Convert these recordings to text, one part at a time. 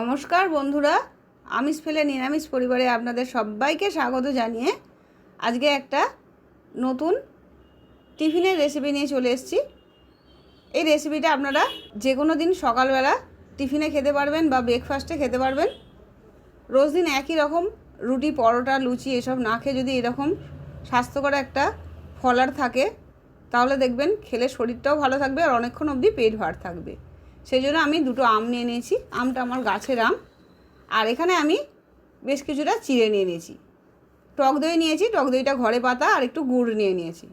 নমস্কার বন্ধুরা, আমিষ ফেলে নিরামিষ পরিবারে আপনাদের সবাইকে স্বাগত জানিয়ে আজকে একটা নতুন টিফিনের রেসিপি নিয়ে চলে এসেছি। এই রেসিপিটা আপনারা যে কোনো দিন সকালবেলা টিফিনে খেতে পারবেন বা ব্রেকফাস্টে খেতে পারবেন। রোজ দিন একই রকম রুটি, পরোটা, লুচি এসব না খেয়ে যদি এরকম স্বাস্থ্যকর একটা ফলার থাকে, তাহলে দেখবেন খেলে শরীরটাও ভালো থাকবে আর অনেকক্ষণ অবধি পেট ভার থাকবে। সেই জন্য আমি দুটো আম নিয়ে নিয়েছি। আমটা আমার গাছের আম। আর এখানে আমি বেশ কিছুটা চিড়ে নিয়ে নিয়েছি। টক দই নিয়েছি, টক দইটা ঘরে পাতা আর একটু গুড় নিয়ে নিয়েছি।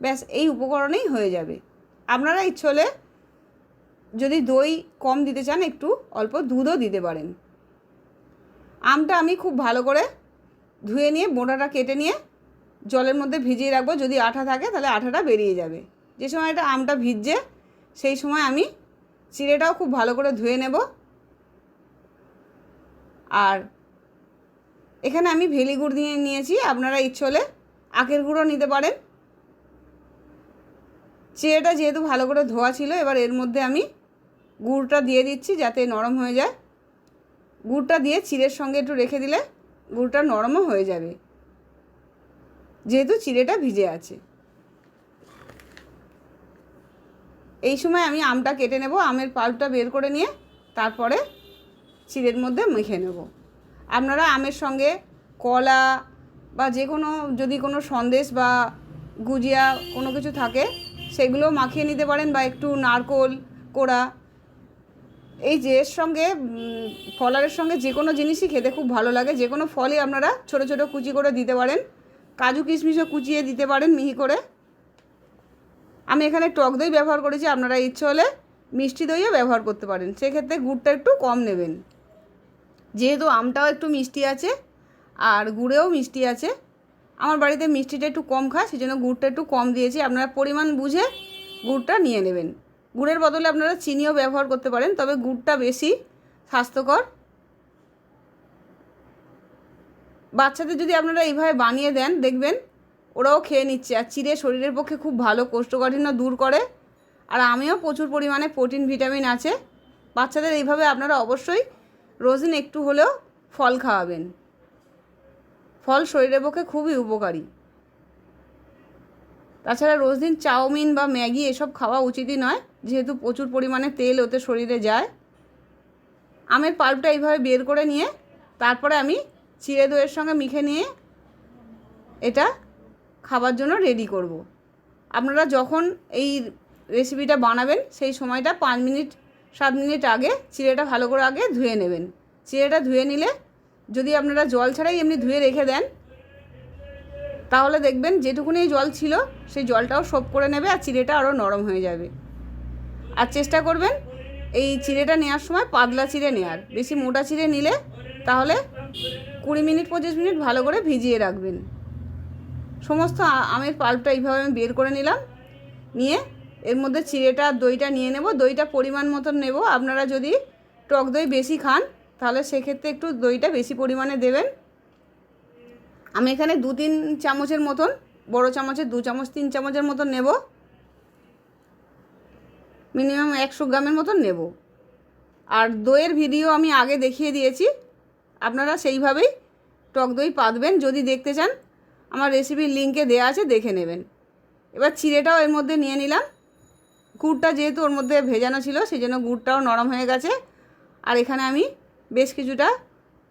ব্যাস, এই উপকরণেই হয়ে যাবে। আপনারা ইচ্ছে হলে যদি দই কম দিতে চান, একটু অল্প দুধও দিতে পারেন। আমটা আমি খুব ভালো করে ধুয়ে নিয়ে বোঁটাটা কেটে নিয়ে জলের মধ্যে ভিজিয়ে রাখব। যদি আঠা থাকে, তাহলে আঠাটা বেরিয়ে যাবে। যে সময় এটা আমটা ভিজছে, সেই সময় আমি চিড়েটাও খুব ভালো করে ধুয়ে নেব। আর এখানে আমি ভেলি গুড় দিয়ে নিয়েছি, আপনারা ইচ্ছে হলে আখের গুঁড়ো নিতে পারেন। চিড়েটা যেহেতু ভালো করে ধোয়া ছিল, এবার এর মধ্যে আমি গুড়টা দিয়ে দিচ্ছি যাতে নরম হয়ে যায়। গুড়টা দিয়ে চিড়ের সঙ্গে একটু রেখে দিলে গুড়টা নরমও হয়ে যাবে। যেহেতু চিড়েটা ভিজে আছে। এই সময় আমি আমটা কেটে নেব, আমের পাল্পটা বের করে নিয়ে তারপরে চিড়ের মধ্যে মেখে নেব। আপনারা আমের সঙ্গে কলা বা যে কোনো, যদি কোনো সন্দেশ বা গুজিয়া কোনো কিছু থাকে, সেগুলো মাখিয়ে নিতে পারেন বা একটু নারকোল, কোড়া। এই যে এর সঙ্গে ফলারের সঙ্গে যে কোনো জিনিসই খেতে খুব ভালো লাগে। যে কোনো ফলই আপনারা ছোট ছোট কুচি করে দিতে পারেন। কাজু কিশমিশও কুচিয়ে দিতে পারেন মিহি করে। আমি এখানে টক দই ব্যবহার করেছি, আপনারা ইচ্ছে হলে মিষ্টি দইও ব্যবহার করতে পারেন। সেক্ষেত্রে গুড়টা একটু কম নেবেন। যেহেতু আমটাও একটু মিষ্টি আছে, আর গুড়েও মিষ্টি আছে, আমার বাড়িতে মিষ্টিটা একটু কম খায় সেই জন্য গুড়টা একটু কম দিয়েছি। আপনারা পরিমাণ বুঝে গুড়টা নিয়ে নেবেন। গুড়ের বদলে আপনারা চিনিও ব্যবহার করতে পারেন, তবে গুড়টা বেশি স্বাস্থ্যকর। বাচ্চাদের যদি আপনারা এইভাবে বানিয়ে দেন, দেখবেন ওরাও খেয়ে নিচ্ছে। আর চিড়ে শরীরের পক্ষে খুব ভালো, কোষ্ঠকাঠিন্য দূর করে। আর আমিও প্রচুর পরিমাণে প্রোটিন, ভিটামিন আছে। বাচ্চাদের এইভাবে আপনারা অবশ্যই রোজিন একটু হলেও ফল খাওয়াবেন। ফল শরীরের পক্ষে খুবই উপকারী। তাছাড়া রোজ দিন চাউমিন বা ম্যাগি এসব খাওয়া উচিতই নয়, যেহেতু প্রচুর পরিমাণে তেল ওতে শরীরে যায়। আমের পাল্পটা এইভাবে বের করে নিয়ে, তারপরে আমি চিড়ে দইয়ের সঙ্গে মিখে নিয়ে এটা খাবার জন্য রেডি করব। আপনারা যখন এই রেসিপিটা বানাবেন, সেই সময়টা পাঁচ মিনিট, সাত মিনিট আগে চিড়েটা ভালো করে আগে ধুয়ে নেবেন। চিড়েটা ধুয়ে নিলে যদি আপনারা জল ছাড়াই এমনি ধুয়ে রেখে দেন, তাহলে দেখবেন যেটুকুনি জল ছিল, সেই জলটাও সোপ করে নেবে আর চিড়েটা আরও নরম হয়ে যাবে। আর চেষ্টা করবেন এই চিড়েটা নেওয়ার সময় পাতলা চিড়ে নেওয়ার বেশি মোটা চিড়ে নিলে তাহলে কুড়ি মিনিট, পঁচিশ মিনিট ভালো করে ভিজিয়ে রাখবেন। সমস্ত আমের পাল্পটা এইভাবে আমি বের করে নিলাম। নিয়ে এর মধ্যে চিড়েটা, দইটা নিয়ে নেব। দইটা পরিমাণ মতন নেব। আপনারা যদি টক দই বেশি খান, তাহলে সেক্ষেত্রে একটু দইটা বেশি পরিমাণে দেবেন। আমি এখানে দু তিন চামচের মতন, বড় চামচের, দু চামচ, তিন চামচের মতন নেব। মিনিমাম একশো গ্রামের মতন নেব। আর দইয়ের ভিডিও আমি আগে দেখিয়ে দিয়েছি। আপনারা সেইভাবেই টক দই পাতবেন। যদি দেখতে চান আমার রেসিপির লিঙ্কে দেওয়া আছে, দেখে নেবেন। এবার চিড়েটাও এর মধ্যে নিয়ে নিলাম। গুড়টা যেহেতু ওর মধ্যে ভেজানো ছিল সেই জন্য গুড়টাও নরম হয়ে গেছে। আর এখানে আমি বেশ কিছুটা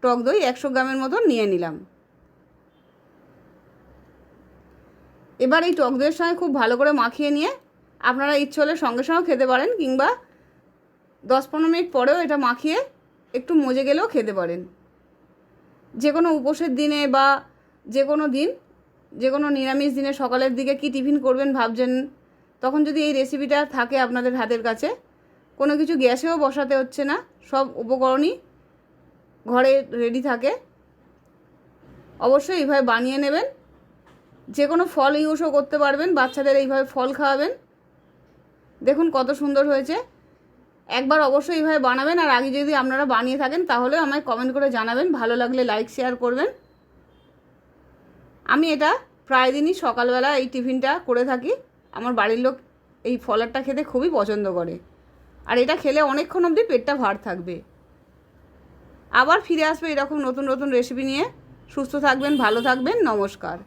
টক দই একশো গ্রামের মতন নিয়ে নিলাম। এবার এই টক দইয়ের সঙ্গে খুব ভালো করে মাখিয়ে নিয়ে আপনারা ইচ্ছে হলে সঙ্গে সঙ্গে খেতে পারেন, কিংবা দশ পনেরো মিনিট পরেও এটা মাখিয়ে একটু মজে গেলেও খেতে পারেন। যে কোনো উপোসের দিনে বা যে কোনো দিন যে কোনো নিরামিষ দিনে সকালের দিকে কি টিফিন করবেন ভাবছেন? তখন যদি এই রেসিপিটা থাকে আপনাদের হাতের কাছে, কোনো কিছু গ্যাসেও বসাতে হচ্ছে না, সব উপকরণই ঘরে রেডি থাকে। অবশ্যই এইভাবে বানিয়ে নেবেন। যে কোনো ফল ইউজও করতে পারবেন, বাচ্চাদের এইভাবে ফল খাওয়াবেন। দেখুন কত সুন্দর হয়েছে। একবার অবশ্যই এইভাবে বানাবেন, আর আগে যদি আপনারা বানিয়ে থাকেন তাহলে আমায় কমেন্ট করে জানাবেন। ভালো লাগলে লাইক শেয়ার করবেন। আমি এটা প্রায় দিনই সকালবেলা এই টিফিনটা করে থাকি। আমার বাড়ির লোক এই ফলারটা খেতে খুবই পছন্দ করে। আর এটা খেলে অনেকক্ষণ অবধি পেটটা ভার থাকবে। আবার ফিরে আসবে এরকম নতুন নতুন রেসিপি নিয়ে। সুস্থ থাকবেন, ভালো থাকবেন, নমস্কার।